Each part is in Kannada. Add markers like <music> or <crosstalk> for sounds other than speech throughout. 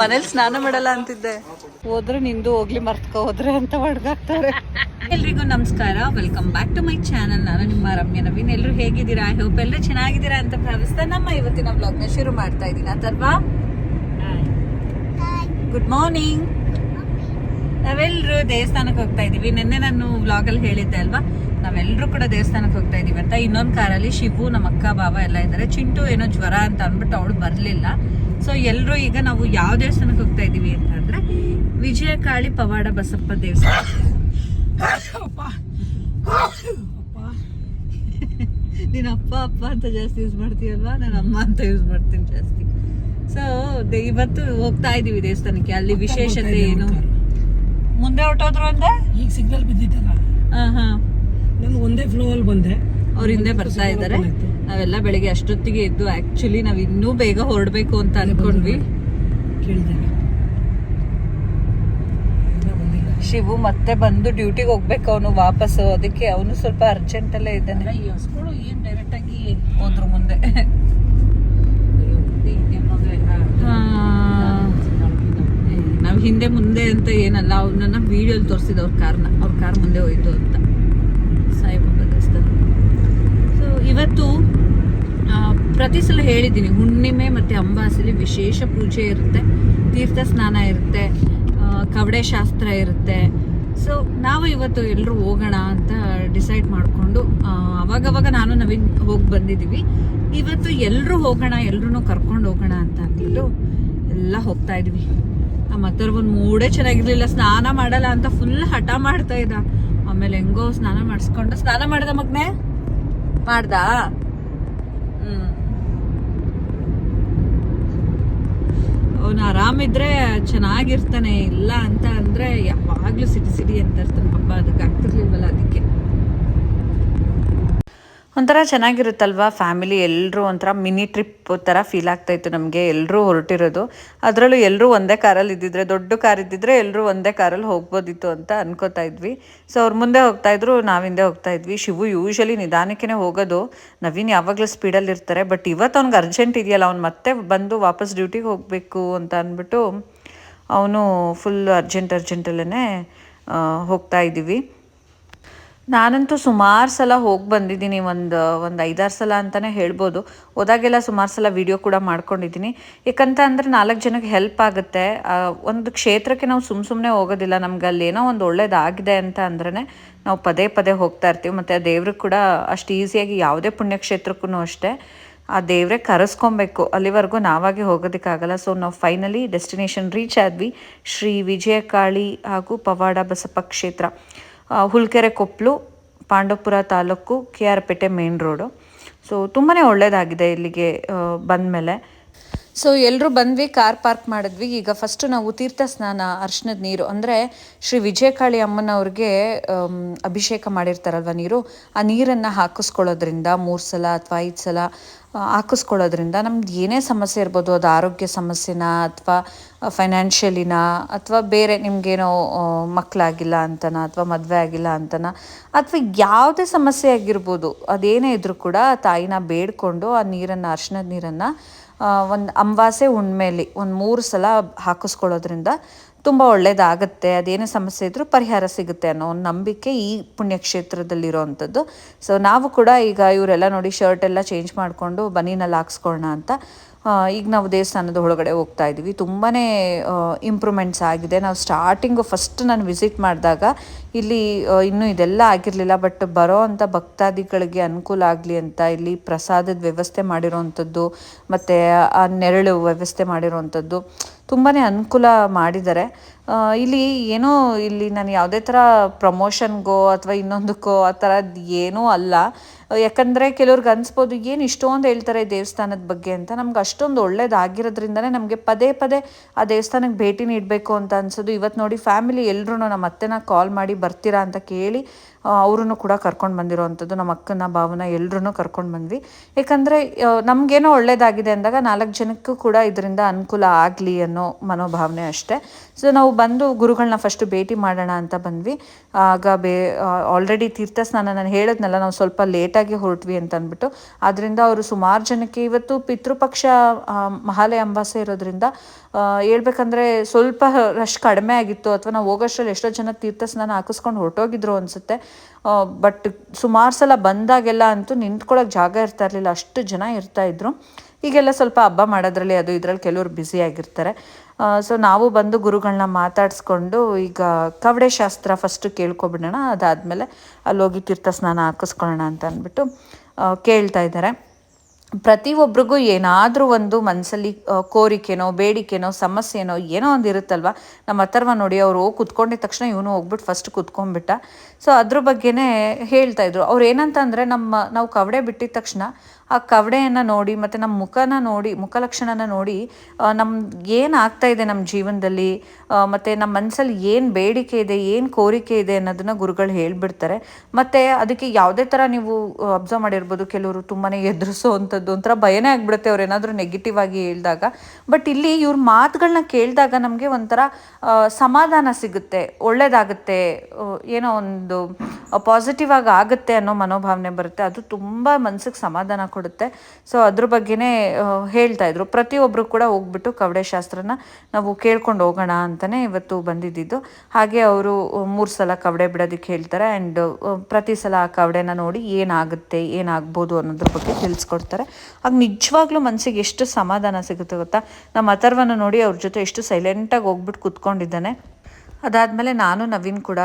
ಮನೇಲಿ ಸ್ನಾನ ಮಾಡಲ್ಲ ಅಂತಿದ್ದೆ. ಹೋದ್ರೆ ನಿಂದು ಹೋಗ್ಲಿ ಮರ್ತ್ಕೊ ಹೋದ್ರೆ ಅಂತ ಹೊಡ್ಗಾಕ್ತಾರೆ ಎಲ್ರಿಗೂ ನಮಸ್ಕಾರ. Welcome back to my channel ನಾನು ನಿಮ್ಮ ರಮ್ಯ ನವೀನ್. ಎಲ್ಲರೂ ಹೇಗಿದ್ದೀರಾ? ಐ ಹೋಪ್ ಎಲ್ಲರೂ ಚೆನ್ನಾಗಿದ್ದೀರಾ ಅಂತ ಭಾವಿಸ್ತಾ ನಮ್ಮ ಇವತ್ತಿನ ಬ್ಲಾಗ್ನ ಶುರು ಮಾಡ್ತಾ ಇದ್ದೀನಿ. ಅಥರ್ವಾ? ಗುಡ್ ಮಾರ್ನಿಂಗ್ ನಾವೆಲ್ಲರೂ ದೇವಸ್ಥಾನಕ್ಕೆ ಹೋಗ್ತಾ ಇದೀವಿ ನಿನ್ನೆ ನಾನು ವ್ಲಾಗಲ್ಲಿ ಹೇಳಿದ್ದೆ ಅಲ್ವಾ? ನಾವೆಲ್ಲರೂ ಕೂಡ ದೇವಸ್ಥಾನಕ್ಕೆ ಹೋಗ್ತಾ ಇದೀವಿ ಅಂತ. ಇನ್ನೊಂದು ಕಾರಲ್ಲಿ ಶಿವು ನಮ್ಮ ಅಕ್ಕ ಬಾವ ಎಲ್ಲ ಇದ್ದಾರೆ ಚಿಂಟು ಏನೋ ಜ್ವರ ಅಂತ ಅಂದ್ಬಿಟ್ಟು ಅವಳು ಬರಲಿಲ್ಲ. ಸೊ ಎಲ್ಲರೂ ಈಗ ನಾವು ಯಾವ ದೇವಸ್ಥಾನಕ್ಕೆ ಹೋಗ್ತಾ ಇದೀವಿ ಅಂತಂದ್ರೆ ವಿಜಯಕಾಳಿ ಪವಾಡ ಬಸಪ್ಪ ದೇವಸ್ಥಾನ. ನೀನು ಅಪ್ಪ ಅಪ್ಪ ಅಂತ ಜಾಸ್ತಿ ಯೂಸ್ ಮಾಡ್ತೀವಲ್ವಾ ನಾನು ಅಮ್ಮ ಅಂತ ಯೂಸ್ ಮಾಡ್ತೀನಿ ಜಾಸ್ತಿ. ಸೊ ಇವತ್ತು ಹೋಗ್ತಾ ಇದೀವಿ ದೇವಸ್ಥಾನಕ್ಕೆ. ಅಲ್ಲಿ ವಿಶೇಷತೆ ಏನು? ಮುಂದೆ ಹೊಟ್ಟೋದ್ರು ಅಂದ್ರೆ? ಈಗ ಸಿಗ್ನಲ್ ಬಿದ್ದಿದ್ದಲ್ಲ ಹಾ ಹಾ ನಾನು ಒಂದೇ ಫ್ಲೋ ಅಲ್ಲಿ ಬಂದೆ ಅವ್ರ ಹಿಂದೆ ಬರ್ತಾ ಇದ್ದಾರೆ ನಾವೆಲ್ಲ ಬೆಳಿಗ್ಗೆ ಅಷ್ಟೊತ್ತಿಗೆ ಇದ್ದು ಆಕ್ಚುಲಿ ನಾವ್ ಇನ್ನೂ ಬೇಗ ಹೊರಡ್ಬೇಕು ಅಂತ ಅನ್ಕೊಂಡ್ವಿ. ಕೇಳಿದೆ. ಶಿವು ಮತ್ತೆ ಬಂದು ಡ್ಯೂಟಿಗೆ ಹೋಗ್ಬೇಕು ಅವನು ವಾಪಸ್ಸು. ಅದಕ್ಕೆ ಅವನು ಸ್ವಲ್ಪ ಅರ್ಜೆಂಟ್ ಅಲ್ಲೇ ಇದ್ದಾನೆ. ಏನ್ ಡೈರೆಕ್ಟ್ ಆಗಿ <laughs> ಹೋದ್ರು ಮುಂದೆ. ನಾವ್ ಹಿಂದೆ ಮುಂದೆ ಅಂತ ಏನಲ್ಲ ಅವನನ್ನ ವಿಡಿಯೋಲಿ ತೋರಿಸಿದ ಅವ್ರ ಕಾರ್ನ ಅವ್ರ ಕಾರ್ ಮುಂದೆ ಹೋಯ್ತು ಅಂತ. ಸಾಯಿಬಾಬಾ ಇವತ್ತು ಪ್ರತಿ ಸಲ ಹೇಳಿದ್ದೀನಿ, ಹುಣ್ಣಿಮೆ ಮತ್ತು ಅಂಬಾಸಲಿ ವಿಶೇಷ ಪೂಜೆ ಇರುತ್ತೆ, ತೀರ್ಥ ಸ್ನಾನ ಇರುತ್ತೆ ಕವಡೆ ಶಾಸ್ತ್ರ ಇರುತ್ತೆ. ಸೊ ನಾವು ಇವತ್ತು ಎಲ್ಲರೂ ಹೋಗೋಣ ಅಂತ ಡಿಸೈಡ್ ಮಾಡಿಕೊಂಡು ಅವಾಗವಾಗ ನಾನು ನವೀನ್ ಹೋಗಿ ಬಂದಿದ್ದೀವಿ. ಇವತ್ತು ಎಲ್ಲರೂ ಹೋಗೋಣ ಎಲ್ಲರೂ ಕರ್ಕೊಂಡು ಹೋಗೋಣ ಅಂತ ಅಂದ್ಬಿಟ್ಟು ಎಲ್ಲ ಹೋಗ್ತಾ ಇದ್ವಿ. ನಮ್ಮ ಹತ್ರ ಒಂದು ಮೂಡೇ ಚೆನ್ನಾಗಿರ್ಲಿಲ್ಲ, ಸ್ನಾನ ಮಾಡಲ್ಲ ಅಂತ ಫುಲ್ ಹಠ ಮಾಡ್ತಾ ಇದ್ದ. ಆಮೇಲೆ ಹೆಂಗೋ ಸ್ನಾನ ಮಾಡಿಸ್ಕೊಂಡು, ಸ್ನಾನ ಮಾಡಿದ ಮಗ್ನೆ? ಮಾಡ್ದಾ? ಅವನು ಆರಾಮಿದ್ರೆ ಚೆನ್ನಾಗಿರ್ತಾನೆ, ಇಲ್ಲ ಅಂತ ಅಂದ್ರೆ ಯಾವಾಗ್ಲೂ ಸಿಟಿ ಸಿಟಿ ಅಂತ ಇರ್ತಾನೆ ಪಾಪ, ಅದಕ್ಕೆ ಆಗ್ತಿರ್ಲಿಲ್ವಲ್ಲ ಅದಕ್ಕೆ. ಒಂಥರ ಚೆನ್ನಾಗಿರುತ್ತಲ್ವಾ ಫ್ಯಾಮಿಲಿ? ಎಲ್ಲರೂ ಒಂಥರ ಮಿನಿ ಟ್ರಿಪ್ ಥರ ಫೀಲ್ ಆಗ್ತಾ ಇತ್ತು ನಮಗೆ. ಎಲ್ಲರೂ ಹೊರಟಿರೋದು. ಅದರಲ್ಲೂ ಎಲ್ಲರೂ ಒಂದೇ ಕಾರಲ್ಲಿ ಇದ್ದಿದ್ರೆ, ದೊಡ್ಡ ಕಾರ್ ಇದ್ದಿದ್ರೆ ಎಲ್ಲರೂ ಒಂದೇ ಕಾರಲ್ಲಿ ಹೋಗ್ಬೋದಿತ್ತು ಅಂತ ಅನ್ಕೋತಾ ಇದ್ವಿ. ಸೊ ಅವ್ರ ಮುಂದೆ ಹೋಗ್ತಾ ಇದ್ರು ನಾವು ಹಿಂದೆ ಹೋಗ್ತಾ ಇದ್ವಿ. ಶಿವು ಯೂಶಲಿ ನಿಧಾನಕ್ಕೆ ಹೋಗೋದು. ನವೀನ್ ಯಾವಾಗಲೂ ಸ್ಪೀಡಲ್ಲಿ ಇರ್ತಾರೆ ಬಟ್ ಇವತ್ತು ಅವ್ನಿಗೆ ಅರ್ಜೆಂಟ್ ಇದೆಯಲ್ಲ, ಅವ್ನು ಮತ್ತೆ ಬಂದು ವಾಪಸ್ ಡ್ಯೂಟಿಗೆ ಹೋಗಬೇಕು ಅಂತ ಅಂದ್ಬಿಟ್ಟು, ಅವನು ಫುಲ್ ಅರ್ಜೆಂಟ್ ಅರ್ಜೆಂಟಲ್ಲೇ ಹೋಗ್ತಾ ಇದ್ದೀವಿ. ನಾನಂತೂ ಸುಮಾರು ಸಲ ಹೋಗಿ ಬಂದಿದ್ದೀನಿ, ಒಂದು ಒಂದು ಐದಾರು ಸಲ ಅಂತಲೇ ಹೇಳ್ಬೋದು. ಹೋದಾಗೆಲ್ಲ ಸುಮಾರು ಸಲ ವಿಡಿಯೋ ಕೂಡ ಮಾಡ್ಕೊಂಡಿದ್ದೀನಿ. ಯಾಕಂತ ಅಂದರೆ ನಾಲ್ಕು ಜನಕ್ಕೆ ಹೆಲ್ಪ್ ಆಗುತ್ತೆ. ಒಂದು ಕ್ಷೇತ್ರಕ್ಕೆ ನಾವು ಸುಮ್ಮ ಸುಮ್ಮನೆ ಹೋಗೋದಿಲ್ಲ. ನಮ್ಗೆ ಅಲ್ಲಿ ಏನೋ ಒಂದು ಒಳ್ಳೇದಾಗಿದೆ ಅಂತ ಅಂದ್ರೆ ನಾವು ಪದೇ ಪದೇ ಹೋಗ್ತಾ ಇರ್ತೀವಿ. ಮತ್ತು ಆ ದೇವ್ರಿಗೆ ಕೂಡ ಅಷ್ಟು ಈಸಿಯಾಗಿ ಯಾವುದೇ ಪುಣ್ಯಕ್ಷೇತ್ರಕ್ಕೂ ಅಷ್ಟೇ ಆ ದೇವರೇ ಕರೆಸ್ಕೊಬೇಕು. ಅಲ್ಲಿವರೆಗೂ ನಾವಾಗಿ ಹೋಗೋದಕ್ಕಾಗಲ್ಲ. ಸೊ ನಾವು ಫೈನಲಿ ಡೆಸ್ಟಿನೇಷನ್ ರೀಚ್ ಆದ್ವಿ. ಶ್ರೀ ವಿಜಯಕಾಳಿ ಹಾಗೂ ಪವಾಡ ಬಸಪ್ಪ ಕ್ಷೇತ್ರ. Hulkere Koppalu Pandavapura taluk K R Pete main road so ತುಂಬಾ ಒಳ್ಳೆಯದಾಗಿದೆ ಇಲ್ಲಿಗೆ ಬಂದಮೇಲೆ. ಸೊ ಎಲ್ಲರೂ ಬಂದ್ವಿ, ಕಾರ್ ಪಾರ್ಕ್ ಮಾಡಿದ್ವಿ. ಈಗ ಫಸ್ಟು ನಾವು ತೀರ್ಥ ಸ್ನಾನ ಅರ್ಶನದ ನೀರು. ಅಂದರೆ ಶ್ರೀ ವಿಜಯಕಾಳಿ ಅಮ್ಮನವ್ರಿಗೆ ಅಭಿಷೇಕ ಮಾಡಿರ್ತಾರಲ್ವ ನೀರು? ಆ ನೀರನ್ನು ಹಾಕಿಸ್ಕೊಳ್ಳೋದ್ರಿಂದ ಮೂರು ಸಲ ಅಥವಾ ಐದು ಸಲ ಹಾಕಿಸ್ಕೊಳ್ಳೋದ್ರಿಂದ ನಮ್ದು ಏನೇ ಸಮಸ್ಯೆ ಇರ್ಬೋದು, ಅದು ಆರೋಗ್ಯ ಸಮಸ್ಯೆನ ಅಥವಾ ಫೈನಾನ್ಷಿಯಲಿನ ಅಥವಾ ಬೇರೆ ನಿಮಗೇನೋ ಮಕ್ಕಳಾಗಿಲ್ಲ ಅಂತನ ಅಥವಾ ಮದುವೆ ಆಗಿಲ್ಲ ಅಂತನ ಅಥವಾ ಯಾವುದೇ ಸಮಸ್ಯೆ ಆಗಿರ್ಬೋದು, ಅದೇನೇ ಇದ್ರೂ ಕೂಡ ತಾಯಿನ ಬೇಡ್ಕೊಂಡು ಆ ನೀರನ್ನು, ಅರ್ಶನದ ನೀರನ್ನು ಒಂದು ಅಂಬಾಸೆ ಹುಣ್ಮೇಲಿ ಒಂದು ಮೂರು ಸಲ ಹಾಕಿಸ್ಕೊಳ್ಳೋದ್ರಿಂದ ತುಂಬ ಒಳ್ಳೆಯದಾಗತ್ತೆ ಅದೇನೇ ಸಮಸ್ಯೆ ಇದ್ದರೂ ಪರಿಹಾರ ಸಿಗುತ್ತೆ ಅನ್ನೋ ಒಂದು ನಂಬಿಕೆ ಈ ಪುಣ್ಯಕ್ಷೇತ್ರದಲ್ಲಿರೋವಂಥದ್ದು ಸೊ ನಾವು ಕೂಡ ಈಗ ಇವರೆಲ್ಲ ನೋಡಿ ಶರ್ಟ್ ಎಲ್ಲ ಚೇಂಜ್ ಮಾಡಿಕೊಂಡು ಬನಿನಲ್ಲಿ ಹಾಕ್ಸ್ಕೊಳ್ಳೋಣ ಅಂತ ಈಗ ನಾವು ದೇವಸ್ಥಾನದ ಒಳಗಡೆ ಹೋಗ್ತಾ ಇದ್ದೀವಿ. ತುಂಬಾ ಇಂಪ್ರೂವ್ಮೆಂಟ್ಸ್ ಆಗಿದೆ. ನಾವು ಸ್ಟಾರ್ಟಿಂಗು ಫಸ್ಟ್ ನಾನು ವಿಸಿಟ್ ಮಾಡಿದಾಗ ಇಲ್ಲಿ ಇನ್ನೂ ಇದೆಲ್ಲ ಆಗಿರಲಿಲ್ಲ ಬಟ್ ಬರೋ ಅಂಥ ಭಕ್ತಾದಿಗಳಿಗೆ ಅನುಕೂಲ ಆಗಲಿ ಅಂತ ಇಲ್ಲಿ ಪ್ರಸಾದದ ವ್ಯವಸ್ಥೆ ಮಾಡಿರೋವಂಥದ್ದು ಮತ್ತು ಆ ನೆರಳು ವ್ಯವಸ್ಥೆ ಮಾಡಿರೋವಂಥದ್ದು ತುಂಬಾ ಅನುಕೂಲ ಮಾಡಿದ್ದಾರೆ. ಇಲ್ಲಿ ಏನೋ ಇಲ್ಲಿ ನಾನು ಯಾವುದೇ ಥರ ಪ್ರಮೋಷನ್ಗೋ ಅಥವಾ ಇನ್ನೊಂದಕ್ಕೋ ಆ ಥರದ್ದು ಏನೂ ಅಲ್ಲ. ಯಾಕಂದರೆ ಕೆಲವ್ರಿಗೆ ಅನಿಸ್ಬೋದು, ಏನು ಇಷ್ಟೊಂದು ಹೇಳ್ತಾರೆ ದೇವಸ್ಥಾನದ ಬಗ್ಗೆ ಅಂತ. ನಮ್ಗೆ ಅಷ್ಟೊಂದು ಒಳ್ಳೇದಾಗಿರೋದ್ರಿಂದನೇ ನಮಗೆ ಪದೇ ಪದೇ ಆ ದೇವಸ್ಥಾನಕ್ಕೆ ಭೇಟಿ ನೀಡಬೇಕು ಅಂತ ಅನಿಸೋದು. ಇವತ್ತು ನೋಡಿ ಫ್ಯಾಮಿಲಿ ಎಲ್ಲರೂ ನಮ್ಮ ಅತ್ತೆನ ಕಾಲ್ ಮಾಡಿ, ಬರ್ತೀರಾ ಅಂತ ಕೇಳಿ ಅವರನ್ನು ಕೂಡ ಕರ್ಕೊಂಡು ಬಂದಿರೋವಂಥದ್ದು ನಮ್ಮ ಅಕ್ಕನ, ಭಾವನ ಎಲ್ಲರೂ ಕರ್ಕೊಂಡು ಬಂದ್ವಿ. ಯಾಕಂದರೆ ನಮಗೇನೋ ಒಳ್ಳೇದಾಗಿದೆ ಅಂದಾಗ ನಾಲ್ಕು ಜನಕ್ಕೂ ಕೂಡ ಇದರಿಂದ ಅನುಕೂಲ ಆಗಲಿ ಅನ್ನೋ ಮನೋಭಾವನೆ ಅಷ್ಟೇ. ಸೊ, ನಾವು ಬಂದು ಗುರುಗಳನ್ನ ಫಸ್ಟು ಭೇಟಿ ಮಾಡೋಣ ಅಂತ ಬಂದ್ವಿ. ಆಗ ಬೇ ಆಲ್ರೆಡಿ ತೀರ್ಥ ಸ್ನಾನ ನಾನು ಹೇಳಿದ್ನಲ್ಲ, ನಾವು ಸ್ವಲ್ಪ ಲೇಟಾಗಿ ಹೊರಟ್ವಿ ಅಂತ ಅಂದ್ಬಿಟ್ಟು ಆದ್ದರಿಂದ ಅವರು ಸುಮಾರು ಜನಕ್ಕೆ ಇವತ್ತು ಪಿತೃಪಕ್ಷ ಮಹಾಲಯ ಅಂಬಾಸೆ ಇರೋದ್ರಿಂದ ಹೇಳ್ಬೇಕಂದ್ರೆ ಸ್ವಲ್ಪ ರಶ್ ಕಡಿಮೆ ಆಗಿತ್ತು. ಅಥವಾ ನಾವು ಹೋಗೋಷ್ಟರಲ್ಲಿ ಎಷ್ಟೋ ಜನ ತೀರ್ಥ ಸ್ನಾನ ಹಾಕಿಸ್ಕೊಂಡು ಹೊರಟೋಗಿದ್ರು ಅನಿಸುತ್ತೆ. ಬಟ್ ಸುಮಾರು ಸಲ ಬಂದಾಗೆಲ್ಲ ಅಂತೂ ನಿಂತ್ಕೊಳ್ಳೋಕೆ ಜಾಗ ಇರ್ತಾ ಇರಲಿಲ್ಲ. ಅಷ್ಟು ಜನ ಇರ್ತಾ ಇದ್ರು. ಈಗೆಲ್ಲ ಸ್ವಲ್ಪ ಹಬ್ಬ ಮಾಡೋದ್ರಲ್ಲಿ ಅದು ಇದರಲ್ಲಿ ಕೆಲವರು ಬ್ಯುಸಿ ಆಗಿರ್ತಾರೆ. ಸೊ ನಾವು ಬಂದು ಗುರುಗಳನ್ನ ಮಾತಾಡಿಸ್ಕೊಂಡು ಈಗ ಕವಡೆ ಶಾಸ್ತ್ರ ಫಸ್ಟು ಕೇಳ್ಕೊಬಿಡೋಣ. ಅದಾದಮೇಲೆ ಅಲ್ಲಿ ಹೋಗಿ ತೀರ್ಥ ಸ್ನಾನ ಹಾಕಿಸ್ಕೊಳ್ಳೋಣ ಅಂತ ಅಂದ್ಬಿಟ್ಟು ಕೇಳ್ತಾ ಇದ್ದಾರೆ. ಪ್ರತಿಯೊಬ್ಬರಿಗೂ ಏನಾದರೂ ಒಂದು ಮನಸ್ಸಲ್ಲಿ ಕೋರಿಕೆನೋ, ಬೇಡಿಕೆನೋ, ಸಮಸ್ಯೆನೋ ಏನೋ ಒಂದು ಇರುತ್ತಲ್ವ? ನಮ್ಮ ಹತ್ತರ್ವ ನೋಡಿ ಅವರು ಹೋಗಿ ಕುತ್ಕೊಂಡಿದ್ದ ತಕ್ಷಣ ಇವನು ಹೋಗ್ಬಿಟ್ಟು ಫಸ್ಟ್ ಕುತ್ಕೊಂಡ್ಬಿಟ್ಟ. ಸೊ ಅದ್ರ ಬಗ್ಗೆನೇ ಹೇಳ್ತಾಯಿದ್ರು ಅವ್ರು ಏನಂತ ಅಂದರೆ ನಮ್ಮ, ನಾವು ಕವಡೆ ಬಿಟ್ಟಿದ ತಕ್ಷಣ ಆ ಕವಡೆಯನ್ನು ನೋಡಿ ಮತ್ತು ನಮ್ಮ ಮುಖನ ನೋಡಿ, ಮುಖಲಕ್ಷಣನ ನೋಡಿ ನಮ್ಗೆ ಏನು ಆಗ್ತಾ ಇದೆ ನಮ್ಮ ಜೀವನದಲ್ಲಿ? ಮತ್ತು ನಮ್ಮ ಮನಸ್ಸಲ್ಲಿ ಏನು ಬೇಡಿಕೆ ಇದೆ, ಏನು ಕೋರಿಕೆ ಇದೆ ಅನ್ನೋದನ್ನು ಗುರುಗಳು ಹೇಳಿಬಿಡ್ತಾರೆ. ಮತ್ತು ಅದಕ್ಕೆ ಯಾವುದೇ ಥರ ನೀವು ಅಬ್ಸರ್ವ್ ಮಾಡಿರ್ಬೋದು. ಕೆಲವರು ತುಂಬಾ ಎದುರಿಸೋವಂಥದ್ದು ಒಂಥರ ಭಯನೇ ಆಗಿಬಿಡುತ್ತೆ ಅವ್ರು ಏನಾದರೂ ನೆಗೆಟಿವ್ ಆಗಿ ಹೇಳಿದಾಗ. ಬಟ್ ಇಲ್ಲಿ ಇವ್ರ ಮಾತುಗಳನ್ನ ಕೇಳಿದಾಗ ನಮಗೆ ಒಂಥರ ಸಮಾಧಾನ ಸಿಗುತ್ತೆ. ಒಳ್ಳೇದಾಗುತ್ತೆ. ಏನೋ ಒಂದು ಪಾಸಿಟಿವ್ ಆಗಿ ಆಗುತ್ತೆ ಅನ್ನೋ ಮನೋಭಾವನೆ ಬರುತ್ತೆ. ಅದು ತುಂಬ ಮನ್ಸಿಗೆ ಸಮಾಧಾನ ಕೊಡುತ್ತೆ. ಸೊ ಅದ್ರ ಬಗ್ಗೆನೇ ಹೇಳ್ತಾ ಇದ್ರು. ಪ್ರತಿಯೊಬ್ಬರು ಕೂಡ ಹೋಗ್ಬಿಟ್ಟು ಕವಡೆ ಶಾಸ್ತ್ರನ ನಾವು ಕೇಳ್ಕೊಂಡು ಹೋಗೋಣ ಅಂತಲೇ ಇವತ್ತು ಬಂದಿದ್ದಿದ್ದು ಹಾಗೆ ಅವರು ಮೂರು ಸಲ ಕವಡೆ ಬಿಡೋದಕ್ಕೆ ಹೇಳ್ತಾರೆ. ಆ್ಯಂಡ್ ಪ್ರತಿ ಸಲ ಆ ಕವಡೆನ ನೋಡಿ ಏನಾಗುತ್ತೆ, ಏನಾಗ್ಬೋದು ಅನ್ನೋದ್ರ ಬಗ್ಗೆ ತಿಳಿಸ್ಕೊಡ್ತಾರೆ. ಆಗ ನಿಜವಾಗ್ಲೂ ಮನಸ್ಸಿಗೆ ಎಷ್ಟು ಸಮಾಧಾನ ಸಿಗುತ್ತೆ ಗೊತ್ತಾ? ನಮ್ಮ ಅಥರ್ವನ ನೋಡಿ ಅವ್ರ ಜೊತೆ ಎಷ್ಟು ಸೈಲೆಂಟಾಗಿ ಹೋಗ್ಬಿಟ್ಟು ಕುತ್ಕೊಂಡಿದ್ದಾನೆ. ಅದಾದಮೇಲೆ ನಾನು, ನವೀನ್ ಕೂಡ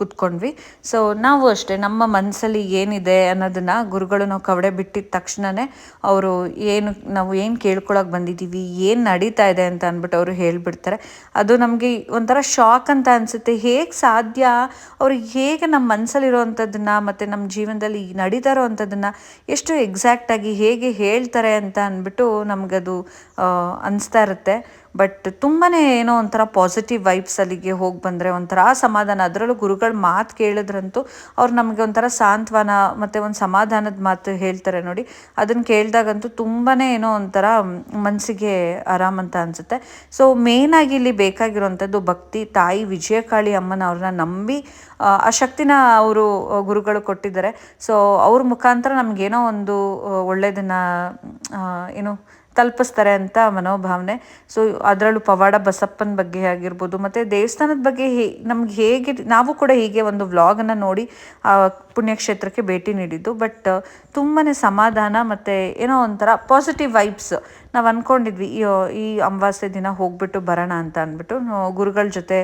ಕುತ್ಕೊಂಡ್ವಿ. ಸೊ ನಾವು ಅಷ್ಟೇ, ನಮ್ಮ ಮನಸ್ಸಲ್ಲಿ ಏನಿದೆ ಅನ್ನೋದನ್ನು ಗುರುಗಳು ನಾವು ಕವಡೆ ಬಿಟ್ಟಿದ ತಕ್ಷಣವೇ ಅವರು ಏನು, ನಾವು ಏನು ಕೇಳ್ಕೊಳಕ್ಕೆ ಬಂದಿದ್ದೀವಿ ಏನು ನಡೀತಾ ಇದೆ ಅಂತ ಅಂದ್ಬಿಟ್ಟು ಅವರು ಹೇಳಿಬಿಡ್ತಾರೆ. ಅದು ನಮಗೆ ಒಂಥರ ಶಾಕ್ ಅಂತ ಅನಿಸುತ್ತೆ. ಹೇಗೆ ಸಾಧ್ಯ ಅವರು ಹೇಗೆ ನಮ್ಮ ಮನಸ್ಸಲ್ಲಿರೋವಂಥದ್ದನ್ನು ಮತ್ತು ನಮ್ಮ ಜೀವನದಲ್ಲಿ ನಡೀತಾ ಇರೋವಂಥದ್ದನ್ನು ಎಷ್ಟು ಎಕ್ಸಾಕ್ಟಾಗಿ ಹೇಗೆ ಹೇಳ್ತಾರೆ ಅಂತ ಅಂದ್ಬಿಟ್ಟು ನಮಗದು ಅನಿಸ್ತಾ ಇರುತ್ತೆ. ಬಟ್ ತುಂಬಾ ಏನೋ ಒಂಥರ ಪಾಸಿಟಿವ್ ವೈಬ್ಸ್ ಅಲ್ಲಿಗೆ ಹೋಗಿ ಬಂದರೆ ಒಂಥರ ಸಮಾಧಾನ. ಅದರಲ್ಲೂ ಗುರುಗಳ ಮಾತು ಕೇಳಿದ್ರಂತೂ ಅವ್ರು ನಮಗೆ ಒಂಥರ ಸಾಂತ್ವನ ಮತ್ತು ಒಂದು ಸಮಾಧಾನದ ಮಾತು ಹೇಳ್ತಾರೆ ನೋಡಿ. ಅದನ್ನು ಕೇಳಿದಾಗಂತೂ ತುಂಬಾ ಏನೋ ಒಂಥರ ಮನಸ್ಸಿಗೆ ಆರಾಮ ಅಂತ ಅನಿಸುತ್ತೆ. ಸೊ ಮೇಯ್ನಾಗಿ ಇಲ್ಲಿ ಬೇಕಾಗಿರೋವಂಥದ್ದು ಭಕ್ತಿ ತಾಯಿ ವಿಜಯಕಾಳಿ ಅಮ್ಮನ ಅವ್ರನ್ನ ನಂಬಿ ಆ, ಶಕ್ತಿನ ಅವರು ಗುರುಗಳು ಕೊಟ್ಟಿದ್ದಾರೆ. ಸೊ ಅವ್ರ ಮುಖಾಂತರ ನಮಗೇನೋ ಒಂದು ಒಳ್ಳೆಯದನ್ನು ಏನು ತಲುಪಿಸ್ತಾರೆ ಅಂತ ಮನೋಭಾವನೆ. ಸೊ ಅದರಲ್ಲೂ ಪವಾಡ ಬಸಪ್ಪನ ಬಗ್ಗೆ ಆಗಿರ್ಬೋದು, ಮತ್ತು ದೇವಸ್ಥಾನದ ಬಗ್ಗೆ ಹೇ, ನಮ್ಗೆ ಹೇಗೆ, ನಾವು ಕೂಡ ಹೀಗೆ ಒಂದು ವ್ಲಾಗನ್ನು ನೋಡಿ ಪುಣ್ಯಕ್ಷೇತ್ರಕ್ಕೆ ಭೇಟಿ ನೀಡಿದ್ದು. ಬಟ್ ತುಂಬಾ ಸಮಾಧಾನ ಮತ್ತು ಏನೋ ಒಂಥರ ಪಾಸಿಟಿವ್ ವೈಬ್ಸ್ ನಾವು ಅಂದ್ಕೊಂಡಿದ್ವಿ ಈ ಅಮಾವಾಸ್ಯೆ ದಿನ ಹೋಗ್ಬಿಟ್ಟು ಬರೋಣ ಅಂತ ಅಂದ್ಬಿಟ್ಟು ಗುರುಗಳ ಜೊತೆ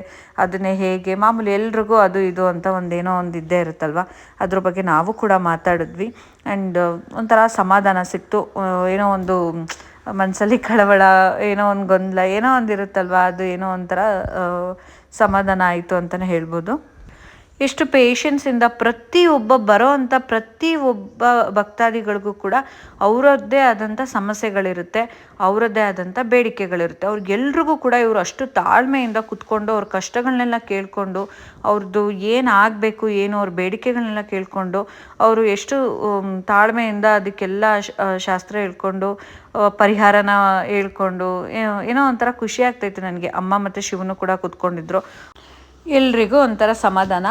ಅದನ್ನೇ ಹೇಗೆ, ಮಾಮೂಲಿ ಎಲ್ರಿಗೂ ಅದು ಇದು ಅಂತ ಒಂದೇನೋ ಒಂದು ಇದ್ದೇ ಇರುತ್ತಲ್ವ? ಅದ್ರ ಬಗ್ಗೆ ನಾವು ಕೂಡ ಮಾತಾಡಿದ್ವಿ. ಆ್ಯಂಡ್ ಒಂಥರ ಸಮಾಧಾನ ಸಿಕ್ತು. ಏನೋ ಒಂದು ಮನಸ್ಸಲ್ಲಿ ಕಳವಳ, ಏನೋ ಒಂದು ಗೊಂದಲ, ಏನೋ ಒಂದು ಇರುತ್ತಲ್ವ? ಅದು ಏನೋ ಒಂಥರ ಸಮಾಧಾನ ಆಯಿತು ಅಂತಲೇ ಹೇಳ್ಬೋದು. ಎಷ್ಟು ಪೇಷನ್ಸಿಂದ ಪ್ರತಿಯೊಬ್ಬ ಬರೋ ಅಂಥ ಪ್ರತಿಯೊಬ್ಬ ಭಕ್ತಾದಿಗಳಿಗೂ ಕೂಡ ಅವರದ್ದೇ ಆದಂಥ ಸಮಸ್ಯೆಗಳಿರುತ್ತೆ, ಅವರದ್ದೇ ಆದಂಥ ಬೇಡಿಕೆಗಳಿರುತ್ತೆ. ಅವ್ರಿಗೆಲ್ರಿಗೂ ಕೂಡ ಇವರು ಅಷ್ಟು ತಾಳ್ಮೆಯಿಂದ ಕುತ್ಕೊಂಡು ಅವ್ರ ಕಷ್ಟಗಳನ್ನೆಲ್ಲ ಕೇಳಿಕೊಂಡು ಅವ್ರದ್ದು ಏನು ಆಗಬೇಕು, ಏನು ಅವ್ರ ಬೇಡಿಕೆಗಳನ್ನೆಲ್ಲ ಕೇಳಿಕೊಂಡು, ಅವರು ಎಷ್ಟು ತಾಳ್ಮೆಯಿಂದ ಅದಕ್ಕೆಲ್ಲ ಶಾಸ್ತ್ರ ಹೇಳ್ಕೊಂಡು ಪರಿಹಾರನ ಹೇಳ್ಕೊಂಡು, ಏನೋ ಒಂಥರ ಖುಷಿ ಆಗ್ತೈತೆ ನನಗೆ. ಅಮ್ಮ ಮತ್ತು ಶಿವನು ಕೂಡ ಕುತ್ಕೊಂಡಿದ್ರು. ಎಲ್ರಿಗೂ ಒಂಥರ ಸಮಾಧಾನ.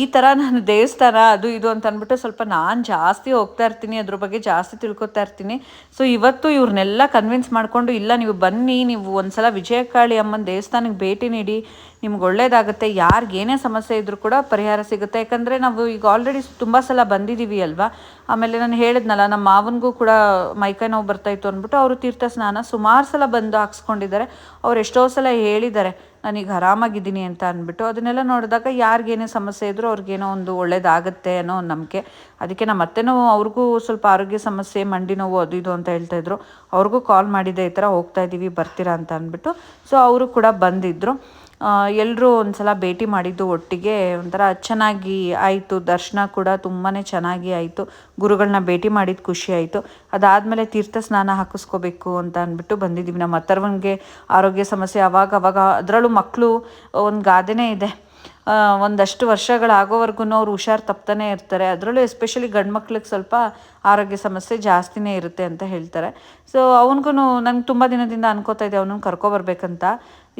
ಈ ಥರ ನಾನು ದೇವಸ್ಥಾನ, ಅದು ಇದು ಅಂತ ಅಂದ್ಬಿಟ್ಟು ಸ್ವಲ್ಪ ನಾನು ಜಾಸ್ತಿ ಹೋಗ್ತಾ ಇರ್ತೀನಿ, ಅದ್ರ ಬಗ್ಗೆ ಜಾಸ್ತಿ ತಿಳ್ಕೊತಾ ಇರ್ತೀನಿ. ಸೊ ಇವತ್ತು ಇವ್ರನ್ನೆಲ್ಲ ಕನ್ವಿನ್ಸ್ ಮಾಡಿಕೊಂಡು, ಇಲ್ಲ, ನೀವು ಬನ್ನಿ, ನೀವು ಒಂದ್ಸಲ ವಿಜಯಕಾಳಿ ಅಮ್ಮನ ದೇವಸ್ಥಾನಕ್ಕೆ ಭೇಟಿ ನೀಡಿ, ನಿಮ್ಗೆ ಒಳ್ಳೇದಾಗುತ್ತೆ ಯಾರಿಗೇನೇ ಸಮಸ್ಯೆ ಇದ್ದರೂ ಕೂಡ ಪರಿಹಾರ ಸಿಗುತ್ತೆ. ಯಾಕಂದರೆ ನಾವು ಈಗ ಆಲ್ರೆಡಿ ತುಂಬ ಸಲ ಬಂದಿದ್ದೀವಿ ಅಲ್ವಾ? ಆಮೇಲೆ ನಾನು ಹೇಳಿದ್ನಲ್ಲ ನಮ್ಮ ಮಾವನಿಗೂ ಕೂಡ ಮೈಕೈ ನೋವು ಬರ್ತಾಯಿತ್ತು ಅಂದ್ಬಿಟ್ಟು, ಅವರು ತೀರ್ಥ ಸ್ನಾನ ಸುಮಾರು ಸಲ ಬಂದು ಹಾಕ್ಸ್ಕೊಂಡಿದ್ದಾರೆ. ಅವ್ರು ಎಷ್ಟೋ ಸಲ ಹೇಳಿದ್ದಾರೆ ನಾನೀಗ ಆರಾಮಾಗಿದ್ದೀನಿ ಅಂತ ಅಂದ್ಬಿಟ್ಟು ಅದನ್ನೆಲ್ಲ ನೋಡಿದಾಗ ಯಾರಿಗೇನೇ ಸಮಸ್ಯೆ ಇದ್ದರೂ ಅವ್ರಿಗೇನೋ ಒಂದು ಒಳ್ಳೇದಾಗುತ್ತೆ ಅನ್ನೋ ಒಂದು ನಂಬಿಕೆ. ಅದಕ್ಕೆ ನಮ್ಮ ಅತ್ತೆನೂ ಅವ್ರಿಗೂ ಸ್ವಲ್ಪ ಆರೋಗ್ಯ ಸಮಸ್ಯೆ, ಮಂಡಿ ನೋವು ಅದು ಇದು ಅಂತ ಹೇಳ್ತಾ ಇದ್ರು. ಅವ್ರಿಗೂ ಕಾಲ್ ಮಾಡಿದ್ದೆ ಈ ಥರ ಹೋಗ್ತಾ ಇದ್ದೀವಿ ಬರ್ತೀರಾ ಅಂತ ಅಂದ್ಬಿಟ್ಟು. ಸೊ ಅವರು ಕೂಡ ಬಂದಿದ್ದರು ಎಲ್ಲರೂ ಒಂದ್ಸಲ ಭೇಟಿ ಮಾಡಿದ್ದು ಒಟ್ಟಿಗೆ ಒಂಥರ ಚೆನ್ನಾಗಿ ಆಯಿತು. ದರ್ಶನ ಕೂಡ ತುಂಬಾ ಚೆನ್ನಾಗಿ ಆಯಿತು. ಗುರುಗಳನ್ನ ಭೇಟಿ ಮಾಡಿದ ಖುಷಿ ಆಯಿತು. ಅದಾದಮೇಲೆ ತೀರ್ಥ ಸ್ನಾನ ಹಾಕಿಸ್ಕೋಬೇಕು ಅಂತ ಅಂದ್ಬಿಟ್ಟು ಬಂದಿದ್ದೀವಿ ನಮ್ಮ ಅಥರ್ವನ್ಗೆ ಆರೋಗ್ಯ ಸಮಸ್ಯೆ ಅವಾಗ ಅವಾಗ ಅದರಲ್ಲೂ ಮಕ್ಕಳು ಒಂದು ಗಾದೆನೇ ಇದೆ. ಒಂದಷ್ಟು ವರ್ಷಗಳಾಗೋವರೆಗೂ ಅವ್ರು ಹುಷಾರು ತಪ್ತಾನೆ ಇರ್ತಾರೆ. ಅದರಲ್ಲೂ ಎಸ್ಪೆಷಲಿ ಗಂಡು ಮಕ್ಳಿಗೆ ಸ್ವಲ್ಪ ಆರೋಗ್ಯ ಸಮಸ್ಯೆ ಜಾಸ್ತಿನೇ ಇರುತ್ತೆ ಅಂತ ಹೇಳ್ತಾರೆ. ಸೊ ಅವನಿಗೂ ನಂಗೆ ತುಂಬ ದಿನದಿಂದ ಅನ್ಕೋತಾ ಇದ್ದೆ, ಅವನನ್ನು ಕರ್ಕೊಬರ್ಬೇಕಂತ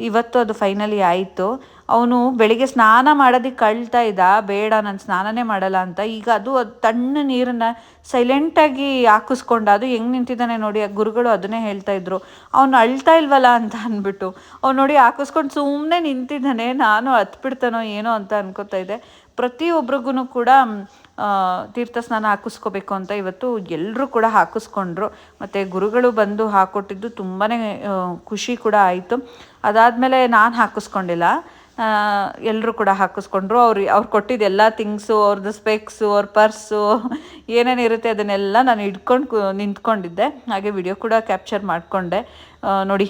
ಇವತ್ತು ಅದು ಫೈನಲಿ ಆಯಿತು. ಅವನು ಬೆಳಿಗ್ಗೆ ಸ್ನಾನ ಮಾಡೋದಕ್ಕೆ ಕಳ್ತಾ ಇದ್ದ, ಬೇಡ ನಾನು ಸ್ನಾನನೇ ಮಾಡಲ್ಲ ಅಂತ. ಈಗ ಅದು ತಣ್ಣ ನೀರನ್ನು ಸೈಲೆಂಟಾಗಿ ಹಾಕಿಸ್ಕೊಂಡ ಅದು ಹೆಂಗೆ ನಿಂತಿದ್ದಾನೆ ನೋಡಿ, ಆ ಗುರುಗಳು ಅದನ್ನೇ ಹೇಳ್ತಾ ಇದ್ರು. ಅವನು ಅಳ್ತಾ ಇಲ್ವಲ್ಲ ಅಂತ ಅಂದ್ಬಿಟ್ಟು, ಅವ್ನು ನೋಡಿ ಹಾಕಿಸ್ಕೊಂಡು ಸುಮ್ಮನೆ ನಿಂತಿದ್ದಾನೆ, ನಾನು ಹತ್ಬಿಡ್ತಾನೋ ಏನೋ ಅಂತ ಅನ್ಕೋತಾ ಇದ್ದೆ. ಪ್ರತಿಯೊಬ್ರಿಗೂ ಕೂಡ ತೀರ್ಥ ಸ್ನಾನ ಹಾಕಿಸ್ಕೋಬೇಕು ಅಂತ ಇವತ್ತು ಎಲ್ಲರೂ ಕೂಡ ಹಾಕಿಸ್ಕೊಂಡ್ರು. ಮತ್ತು ಗುರುಗಳು ಬಂದು ಹಾಕ್ಕೊಟ್ಟಿದ್ದು ತುಂಬಾ ಖುಷಿ ಕೂಡ ಆಯಿತು. ಅದಾದಮೇಲೆ ನಾನು ಹಾಕಿಸ್ಕೊಂಡಿಲ್ಲ. ಎಲ್ಲರೂ ಕೂಡ ಹಾಕಿಸ್ಕೊಂಡ್ರು. ಅವ್ರು ಅವ್ರು ಕೊಟ್ಟಿದ್ದ ಎಲ್ಲ ಥಿಂಗ್ಸು ಅವ್ರದ್ದು ಸ್ಪೆಕ್ಸು ಅವ್ರ ಪರ್ಸು ಏನೇನಿರುತ್ತೆ ಅದನ್ನೆಲ್ಲ ನಾನು ಇಟ್ಕೊಂಡು ನಿಂತ್ಕೊಂಡಿದ್ದೆ. ಹಾಗೆ ವಿಡಿಯೋ ಕೂಡ ಕ್ಯಾಪ್ಚರ್ ಮಾಡಿಕೊಂಡೆ. ನೋಡಿ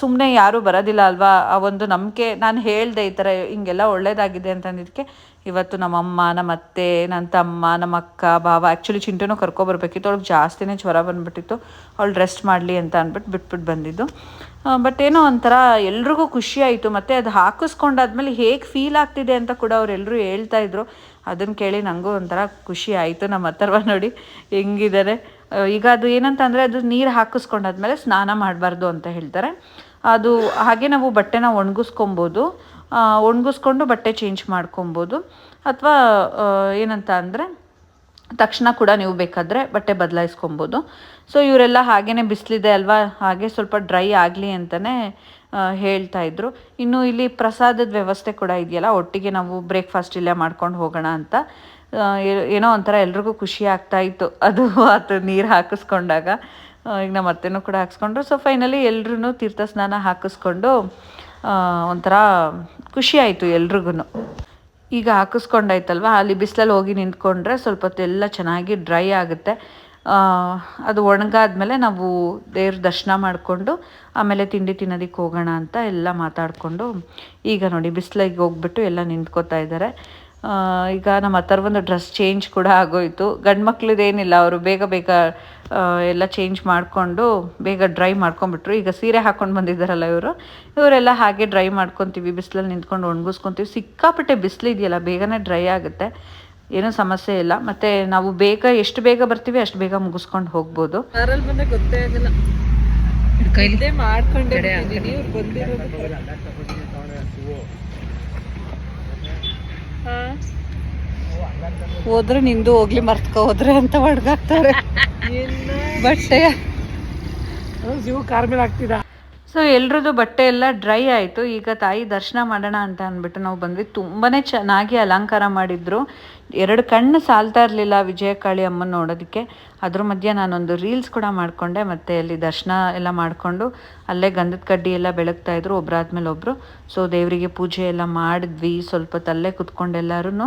ಸುಮ್ಮನೆ ಯಾರೂ ಬರೋದಿಲ್ಲ ಅಲ್ವಾ? ಆ ಒಂದು ನಂಬಿಕೆ, ನಾನು ಹೇಳಿದೆ ಈ ಥರ ಹಿಂಗೆಲ್ಲ ಒಳ್ಳೇದಾಗಿದೆ ಅಂತಂದಿದ್ದಕ್ಕೆ ಇವತ್ತು ನಮ್ಮಮ್ಮ ನಮ್ಮ ಅತ್ತೆ ನನ್ನ ತಮ್ಮ ನಮ್ಮ ಅಕ್ಕ ಭಾವ ಆ್ಯಕ್ಚುಲಿ ಚಿಂಟೂ ಕರ್ಕೊಬರ್ಬೇಕಿತ್ತು. ಅವ್ಳಿಗೆ ಜಾಸ್ತಿನೇ ಜ್ವರ ಬಂದುಬಿಟ್ಟಿತ್ತು. ಅವಳು ರೆಸ್ಟ್ ಮಾಡಲಿ ಅಂತ ಅಂದ್ಬಿಟ್ಟು ಬಿಟ್ಬಿಟ್ಟು ಬಂದಿದ್ದು. ಬಟ್ ಏನೋ ಒಂಥರ ಎಲ್ರಿಗೂ ಖುಷಿ ಆಯಿತು. ಮತ್ತು ಅದು ಹಾಕಿಸ್ಕೊಂಡಾದ್ಮೇಲೆ ಹೇಗೆ ಫೀಲ್ ಆಗ್ತಿದೆ ಅಂತ ಕೂಡ ಅವರೆಲ್ಲರೂ ಹೇಳ್ತಾ ಇದ್ರು. ಅದನ್ನು ಕೇಳಿ ನನಗೂ ಒಂಥರ ಖುಷಿ ಆಯಿತು ನಮ್ಮ ಅಥರ್ವ ನೋಡಿ. ಹೆಂಗಿದ್ದಾರೆ ಈಗ ಅದು ಏನಂತ ಅಂದರೆ ಅದು ನೀರು ಹಾಕಿಸ್ಕೊಂಡಾದ್ಮೇಲೆ ಸ್ನಾನ ಮಾಡಬಾರ್ದು ಅಂತ ಹೇಳ್ತಾರೆ. ಅದು ಹಾಗೆ ನಾವು ಬಟ್ಟೆನ ಒಣಗಿಸ್ಕೊಬೋದು. ಒಣಗಿಸ್ಕೊಂಡು ಬಟ್ಟೆ ಚೇಂಜ್ ಮಾಡ್ಕೊಬೋದು. ಅಥವಾ ಏನಂತ ಅಂದರೆ ತಕ್ಷಣ ಕೂಡ ನೀವು ಬೇಕಾದರೆ ಬಟ್ಟೆ ಬದಲಾಯಿಸ್ಕೊಬೋದು. ಸೊ ಇವರೆಲ್ಲ ಹಾಗೇ ಬಿಸಿಲಿದೆ ಅಲ್ವಾ? ಹಾಗೆ ಸ್ವಲ್ಪ ಡ್ರೈ ಆಗಲಿ ಅಂತಲೇ ಹೇಳ್ತಾ ಇದ್ರು. ಇನ್ನು ಇಲ್ಲಿ ಪ್ರಸಾದದ ವ್ಯವಸ್ಥೆ ಕೂಡ ಇದೆಯಲ್ಲ, ಒಟ್ಟಿಗೆ ನಾವು ಬ್ರೇಕ್ಫಾಸ್ಟ್ ಇಲ್ಲೇ ಮಾಡ್ಕೊಂಡು ಹೋಗೋಣ ಅಂತ. ಏನೋ ಒಂಥರ ಎಲ್ರಿಗೂ ಖುಷಿ ಆಗ್ತಾ ಇತ್ತು. ಅದು ಅದು ನೀರು ಹಾಕಿಸ್ಕೊಂಡಾಗ. ಈಗ ನಮ್ಮ ಅತ್ತೆನೂ ಕೂಡ ಹಾಕಿಸ್ಕೊಂಡ್ರು. ಸೊ ಫೈನಲಿ ಎಲ್ರೂ ತೀರ್ಥ ಸ್ನಾನ ಹಾಕಿಸ್ಕೊಂಡು ಒಂಥರ ಖುಷಿ ಆಯಿತು ಎಲ್ರಿಗೂ ಈಗ ಹಾಕಿಸ್ಕೊಂಡಾಯ್ತಲ್ವ? ಅಲ್ಲಿ ಬಿಸಿಲಲ್ಲಿ ಹೋಗಿ ನಿಂತ್ಕೊಂಡ್ರೆ ಸ್ವಲ್ಪ ಹೊತ್ತೆಲ್ಲ ಚೆನ್ನಾಗಿ ಡ್ರೈ ಆಗುತ್ತೆ. ಅದು ಒಣಗಾದ್ಮೇಲೆ ನಾವು ದೇವ್ರ ದರ್ಶನ ಮಾಡಿಕೊಂಡು ಆಮೇಲೆ ತಿಂಡಿ ತಿನ್ನೋದಕ್ಕೆ ಹೋಗೋಣ ಅಂತ ಎಲ್ಲ ಮಾತಾಡಿಕೊಂಡು ಈಗ ನೋಡಿ ಬಿಸಿಲಿಗೆ ಹೋಗ್ಬಿಟ್ಟು ಎಲ್ಲ ನಿಂತ್ಕೋತಾ ಇದ್ದಾರೆ. ಈಗ ನಮ್ಮ ಅಥರ್ವೊಂದು ಡ್ರೆಸ್ ಚೇಂಜ್ ಕೂಡ ಆಗೋಯಿತು. ಗಂಡು ಮಕ್ಳದ್ದೇನಿಲ್ಲ ಅವರು ಬೇಗ ಬೇಗ ಎಲ್ಲ ಚೇಂಜ್ ಮಾಡಿಕೊಂಡು ಬೇಗ ಡ್ರೈ ಮಾಡ್ಕೊಂಡ್ಬಿಟ್ರು. ಈಗ ಸೀರೆ ಹಾಕ್ಕೊಂಡು ಬಂದಿದ್ದಾರಲ್ಲ ಇವರು. ಇವರೆಲ್ಲ ಹಾಗೆ ಡ್ರೈ ಮಾಡ್ಕೊತೀವಿ ಬಿಸಿಲಲ್ಲಿ ನಿಂತ್ಕೊಂಡು ಒಣಗಿಸ್ಕೊತೀವಿ. ಸಿಕ್ಕಾಪಟ್ಟೆ ಬಿಸಿಲು ಇದೆಯಲ್ಲ ಬೇಗನೆ ಡ್ರೈ ಆಗುತ್ತೆ. ಏನೂ ಸಮಸ್ಯೆ ಇಲ್ಲ. ಮತ್ತೆ ನಾವು ಬೇಗ ಎಷ್ಟು ಬೇಗ ಬರ್ತೀವಿ ಅಷ್ಟು ಬೇಗ ಮುಗಿಸ್ಕೊಂಡು ಹೋಗ್ಬೋದು. ಗೊತ್ತೇ ಆಗಲ್ಲ. ಕೈಲಿ ಮಾಡ್ಕೊಂಡೆ ಬಿಟ್ಟಿದೀನಿ, ಇವ್ರು ಬಂದಿರೋದು. ಹೋದ್ರೆ ನಿಂದು ಹೋಗ್ಲಿ ಮರ್ತ್ಕೊ ಹೋದ್ರೆ ಅಂತ ಹೊಡ್ಗಾಕ್ತಾರೆ ಬಟ್ಟೆ. ಜೀವ ಆಗ್ತಿದ ಸೊ ಎಲ್ರದ್ದು ಬಟ್ಟೆ ಎಲ್ಲ ಡ್ರೈ ಆಯಿತು. ಈಗ ತಾಯಿ ದರ್ಶನ ಮಾಡೋಣ ಅಂತ ಅಂದ್ಬಿಟ್ಟು ನಾವು ಬಂದ್ವಿ. ತುಂಬಾ ಚೆನ್ನಾಗಿ ಅಲಂಕಾರ ಮಾಡಿದ್ರು. ಎರಡು ಕಣ್ಣು ಸಾಲ್ತಾ ಇರಲಿಲ್ಲ ವಿಜಯಕಾಳಿ ಅಮ್ಮನ ನೋಡೋದಕ್ಕೆ. ಅದ್ರ ಮಧ್ಯೆ ನಾನೊಂದು ರೀಲ್ಸ್ ಕೂಡ ಮಾಡಿಕೊಂಡೆ, ಮತ್ತು ಅಲ್ಲಿ ದರ್ಶನ ಎಲ್ಲ ಮಾಡಿಕೊಂಡು ಅಲ್ಲೇ ಗಂಧದ ಕಡ್ಡಿ ಎಲ್ಲ ಬೆಳಗ್ತಾ ಇದ್ರು, ಒಬ್ರಾದ್ಮೇಲೆ ಒಬ್ಬರು ಸೊ ದೇವರಿಗೆ ಪೂಜೆ ಎಲ್ಲ ಮಾಡಿದ್ವಿ, ಸ್ವಲ್ಪ ತಲ್ಲೇ ಕುತ್ಕೊಂಡು ಎಲ್ಲರೂ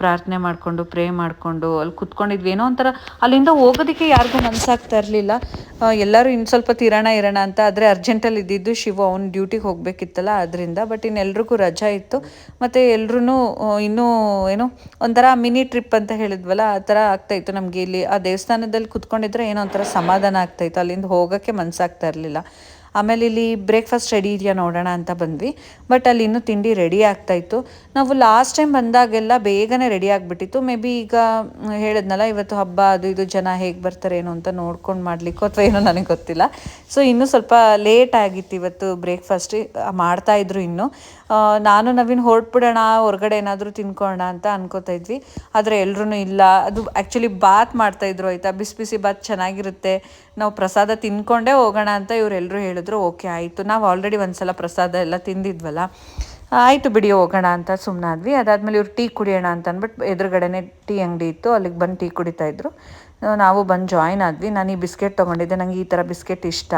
ಪ್ರಾರ್ಥನೆ ಮಾಡಿಕೊಂಡು ಪ್ರೇ ಮಾಡಿಕೊಂಡು, ಅಲ್ಲಿ ಕುತ್ಕೊಂಡಿದ್ವಿ. ಏನೋ ಒಂಥರ ಅಲ್ಲಿಂದ ಹೋಗೋದಕ್ಕೆ ಯಾರಿಗೂ ಮನಸ್ಸಾಗ್ತಾ ಇರಲಿಲ್ಲ. ಎಲ್ಲರೂ ಇನ್ನು ಸ್ವಲ್ಪ ತಿರೋಣ ಇರೋಣ ಅಂತ, ಆದರೆ ಅರ್ಜೆಂಟಲ್ಲಿ ಇದ್ದಿದ್ದು ಶಿವ ಅವ್ನ ಡ್ಯೂಟಿಗೆ ಹೋಗಬೇಕಿತ್ತಲ್ಲ ಅದರಿಂದ ಬಟ್ ಇನ್ನೆಲ್ರಿಗೂ ರಜಾ ಇತ್ತು. ಮತ್ತು ಎಲ್ರೂ ಇನ್ನೂ, ಏನು ಒಂಥರ ಮಿನಿ ಟ್ರಿಪ್ ಅಂತ ಹೇಳಿದ್ವಲ್ಲ, ಆ ಥರ ಆಗ್ತಾಯಿತ್ತು ನಮಗೆ ಇಲ್ಲಿ. ಆ ದೇವಸ್ಥಾನದಲ್ಲಿ ಕುತ್ಕೊಂಡಿದ್ರೆ ಏನೋ ಒಂಥರ ಸಮಾಧಾನ ಆಗ್ತಾಯಿತ್ತು ಅಲ್ಲಿಂದ ಹೋಗೋಕ್ಕೆ ಮನಸ್ಸಾಗ್ತಾ ಇರಲಿಲ್ಲ. ಆಮೇಲೆ ಇಲ್ಲಿ ಬ್ರೇಕ್ಫಾಸ್ಟ್ ರೆಡಿ ಇದೆಯಾ ನೋಡೋಣ ಅಂತ ಬಂದ್ವಿ. ಬಟ್ ಅಲ್ಲಿ ಇನ್ನೂ ತಿಂಡಿ ರೆಡಿ ಆಗ್ತಾಯಿತ್ತು ನಾವು ಲಾಸ್ಟ್ ಟೈಮ್ ಬಂದಾಗೆಲ್ಲ ಬೇಗನೆ ರೆಡಿ ಆಗಿಬಿಟ್ಟಿತ್ತು. ಮೇ ಬಿ ಈಗ ಹೇಳಿದ್ನಲ್ಲ, ಇವತ್ತು ಹಬ್ಬ, ಅದು ಇದು, ಜನ ಹೇಗೆ ಬರ್ತಾರೆ ಏನೋ ಅಂತ ನೋಡ್ಕೊಂಡು ಮಾಡಲಿಕ್ಕೋ ಅಥವಾ ಏನೋ ನನಗೆ ಗೊತ್ತಿಲ್ಲ. ಸೊ ಇನ್ನೂ ಸ್ವಲ್ಪ ಲೇಟ್ ಆಗಿತ್ತು ಇವತ್ತು ಬ್ರೇಕ್ಫಾಸ್ಟ್ ಮಾಡ್ತಾ ಇದ್ರು ಇನ್ನು. ನಾನು, ನವೀನ್ ಹೊರಟ್ಬಿಡೋಣ, ಹೊರಗಡೆ ಏನಾದರೂ ತಿನ್ಕೋಣ ಅಂತ ಅನ್ಕೋತಾ ಇದ್ವಿ. ಆದರೆ ಎಲ್ಲರೂ ಇಲ್ಲ. ಅದು ಆ್ಯಕ್ಚುಲಿ ಬಾತ್ ಮಾಡ್ತಾಯಿದ್ರು ಆಯಿತಾ? ಬಿಸಿ ಬಿಸಿ ಬಾತ್ ಚೆನ್ನಾಗಿರುತ್ತೆ. ನಾವು ಪ್ರಸಾದ ತಿನ್ಕೊಂಡೇ ಹೋಗೋಣ ಅಂತ ಇವರೆಲ್ಲರೂ ಹೇಳಿದ್ರು, ಓಕೆ, ಆಯಿತು. ನಾವು ಆಲ್ರೆಡಿ ಒಂದ್ಸಲ ಪ್ರಸಾದ ಎಲ್ಲ ತಿಂದಿದ್ವಲ್ಲ, ಆಯಿತು ಬಿಡಿ, ಹೋಗೋಣ ಅಂತ ಸುಮ್ಮನಾದ್ವಿ ಅದಾದಮೇಲೆ ಇವ್ರು ಟೀ ಕುಡಿಯೋಣ ಅಂತ ಅಂದ್ಬಿಟ್ಟು ಎದುರುಗಡೆನೇ ಟೀ ಅಂಗಡಿ ಇತ್ತು, ಅಲ್ಲಿಗೆ ಬಂದು ಟೀ ಕುಡಿತಾ ಇದ್ರು. ನಾವು ಬಂದು ಜಾಯ್ನ್ ಆದ್ವಿ. ನಾನು ಈ ಬಿಸ್ಕೆಟ್ ತೊಗೊಂಡಿದ್ದೆ. ನನಗೆ ಈ ಥರ ಬಿಸ್ಕೆಟ್ ಇಷ್ಟ.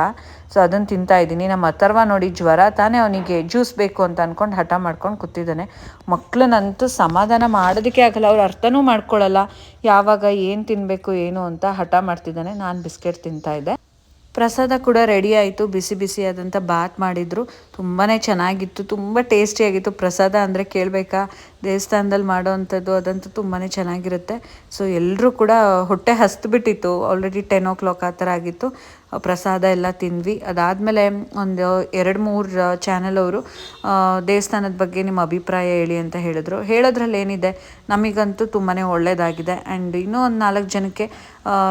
ಸೊ ಅದನ್ನು ತಿಂತಾ ಇದ್ದೀನಿ. ನಮ್ಮ ಅಥರ್ವ ನೋಡಿ ಜ್ವರ ತಾನೇ ಅವನಿಗೆ ಜ್ಯೂಸ್ ಬೇಕು ಅಂತ ಅಂದ್ಕೊಂಡು ಹಠ ಮಾಡ್ಕೊಂಡು ಕೂತಿದ್ದಾನೆ. ಮಕ್ಕಳನ್ನಂತೂ ಸಮಾಧಾನ ಮಾಡೋದಕ್ಕೆ ಆಗಲ್ಲ. ಅವ್ರು ಅರ್ಥನೂ ಮಾಡ್ಕೊಳ್ಳಲ್ಲ ಯಾವಾಗ ಏನು ತಿನ್ನಬೇಕು ಏನು ಅಂತ ಹಠ ಮಾಡ್ತಿದ್ದಾನೆ. ನಾನು ಬಿಸ್ಕೆಟ್ ತಿಂತಾ ಇದ್ದೆ. ಪ್ರಸಾದ ಕೂಡ ರೆಡಿ ಆಯಿತು. ಬಿಸಿ ಬಿಸಿಯಾದಂಥ ಬಾತ್ ಮಾಡಿದರು. ತುಂಬಾ ಚೆನ್ನಾಗಿತ್ತು. ತುಂಬ ಟೇಸ್ಟಿಯಾಗಿತ್ತು ಪ್ರಸಾದ ಅಂದರೆ ಕೇಳಬೇಕಾ? ದೇವಸ್ಥಾನದಲ್ಲಿ ಮಾಡೋ ಅಂಥದ್ದು ಅದಂತೂ ತುಂಬಾ ಚೆನ್ನಾಗಿರುತ್ತೆ. ಸೊ ಎಲ್ಲರೂ ಕೂಡ ಹೊಟ್ಟೆ ಹಸ್ದುಬಿಟ್ಟಿತ್ತು. ಆಲ್ರೆಡಿ ಟೆನ್ ಓ ಕ್ಲಾಕ್ ಆ ಥರ ಆಗಿತ್ತು. ಪ್ರಸಾದ ಎಲ್ಲ ತಿಂದ್ವಿ. ಅದಾದಮೇಲೆ ಒಂದು ಎರಡು ಮೂರು ಚಾನೆಲ್ ಅವರು ದೇವಸ್ಥಾನದ ಬಗ್ಗೆ ನಿಮ್ಮ ಅಭಿಪ್ರಾಯ ಹೇಳಿ ಅಂತ ಹೇಳಿದ್ರು. ಹೇಳೋದ್ರಲ್ಲಿ ಏನಿದೆ? ನಮಗಂತೂ ತುಂಬಾ ಒಳ್ಳೆಯದಾಗಿದೆ ಆ್ಯಂಡ್ ಇನ್ನೂ ಒಂದು ನಾಲ್ಕು ಜನಕ್ಕೆ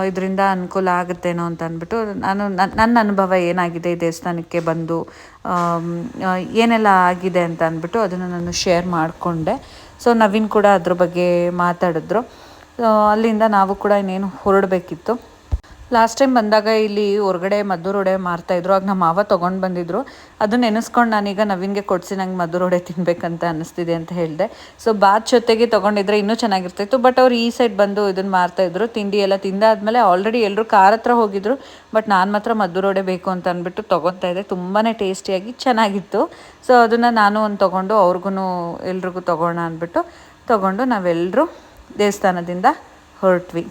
ಇದರಿಂದ ಅನುಕೂಲ ಆಗುತ್ತೇನೋ ಅಂತ ಅಂದ್ಬಿಟ್ಟು ನಾನು, ನನ್ನ ಅನುಭವ ಏನಾಗಿದೆ ಈ ದೇವಸ್ಥಾನಕ್ಕೆ ಬಂದು ಏನೆಲ್ಲ ಆಗಿದೆ ಅಂತ ಅಂದ್ಬಿಟ್ಟು ಅದನ್ನು ನಾನು ಶೇರ್ ಮಾಡಿಕೊಂಡೆ. ಸೊ ನವೀನ್ ಕೂಡ ಅದ್ರ ಬಗ್ಗೆ ಮಾತಾಡಿದ್ರು. ಅಲ್ಲಿಂದ ನಾವು ಕೂಡ ಇನ್ನೇನು ಹೊರಡಬೇಕಿತ್ತು. ಲಾಸ್ಟ್ ಟೈಮ್ ಬಂದಾಗ ಇಲ್ಲಿ ಹೊರಗಡೆ ಮದ್ದೂರೊಡೆ ಮಾರ್ತಾಯಿದ್ರು ಆಗ ನಮ್ಮ ಮಾವ ತೊಗೊಂಡು ಬಂದಿದ್ರು. ಅದನ್ನ ನೆನೆಸ್ಕೊಂಡು ನಾನೀಗ ನವೀನ್ಗೆ ಕೊಡಿಸಿ ನಂಗೆ ಮದ್ದೂರೊಡೆ ತಿನ್ಬೇಕಂತ ಅನ್ನಿಸ್ತಿದೆ ಅಂತ ಹೇಳಿದೆ. ಸೊ ಬಾತ್ ಜೊತೆಗೆ ತೊಗೊಂಡಿದ್ರೆ ಇನ್ನೂ ಚೆನ್ನಾಗಿರ್ತಾಯಿತ್ತು ಬಟ್ ಅವ್ರು ಈ ಸೈಡ್ ಬಂದು ಇದನ್ನು ಮಾರ್ತಾಯಿದ್ರು ತಿಂಡಿ ಎಲ್ಲ ತಿಂದಾದ್ಮೇಲೆ ಆಲ್ರೆಡಿ ಎಲ್ಲರೂ ಕಾರ್ ಹತ್ರ ಹೋಗಿದ್ರು ಬಟ್ ನಾನು ಮಾತ್ರ ಮದ್ದೂರೊಡೆ ಬೇಕು ಅಂತ ಅಂದ್ಬಿಟ್ಟು ತೊಗೊತಾ ಇದೆ ತುಂಬಾ ಟೇಸ್ಟಿಯಾಗಿ ಚೆನ್ನಾಗಿತ್ತು. ಸೊ ಅದನ್ನು ನಾನು ಒಂದು ತೊಗೊಂಡು ಅವ್ರಿಗೂ ಎಲ್ರಿಗೂ ತೊಗೋಣ ಅಂದ್ಬಿಟ್ಟು ತೊಗೊಂಡು ನಾವೆಲ್ಲರೂ ದೇವಸ್ಥಾನದಿಂದ ಹೊರಟ್ವಿ.